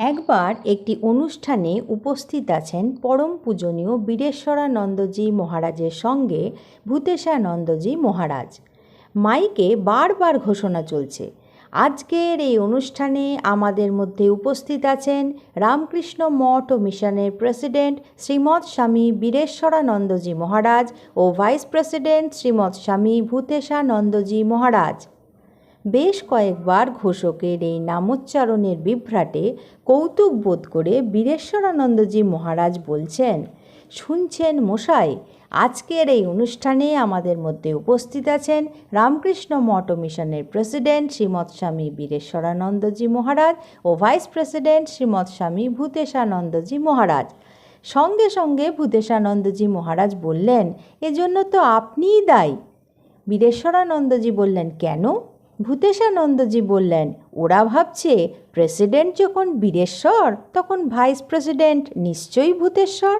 একবার একটি অনুষ্ঠানে উপস্থিত আছেন পরম পূজনীয় বীরেশ্বরানন্দজি মহারাজের সঙ্গে ভূতেশানন্দজি মহারাজ। মাইকে বারবার ঘোষণা চলছে, আজকের এই অনুষ্ঠানে আমাদের মধ্যে উপস্থিত আছেন রামকৃষ্ণ মঠ ও মিশনের প্রেসিডেন্ট শ্রীমৎ স্বামী বীরেশ্বরানন্দজি মহারাজ ও ভাইস প্রেসিডেন্ট শ্রীমৎ স্বামী ভূতেশানন্দজি মহারাজ। বেশ কয়েকবার ঘোষকের এই নামোচ্চারণের বিভ্রাটে কৌতুক বোধ করে বীরেশ্বরানন্দজি মহারাজ বলছেন, শুনছেন মশাই, আজকের এই অনুষ্ঠানে আমাদের মধ্যে উপস্থিত আছেন রামকৃষ্ণ মঠ মিশনের প্রেসিডেন্ট শ্রীমৎ স্বামী বীরেশ্বরানন্দজি মহারাজ ও ভাইস প্রেসিডেন্ট শ্রীমৎ স্বামী ভূতেশানন্দজি মহারাজ। সঙ্গে সঙ্গে ভূতেশানন্দজি মহারাজ বললেন, এজন্য তো আপনিই দায়ী। বীরেশ্বরানন্দজি বললেন, কেন? ভূতেশানন্দজি বললেন ওরা ভাবছে প্রেসিডেন্ট যখন বীরেশ্বর তখন ভাইস প্রেসিডেন্ট নিশ্চয়ই ভূতেশ্বর।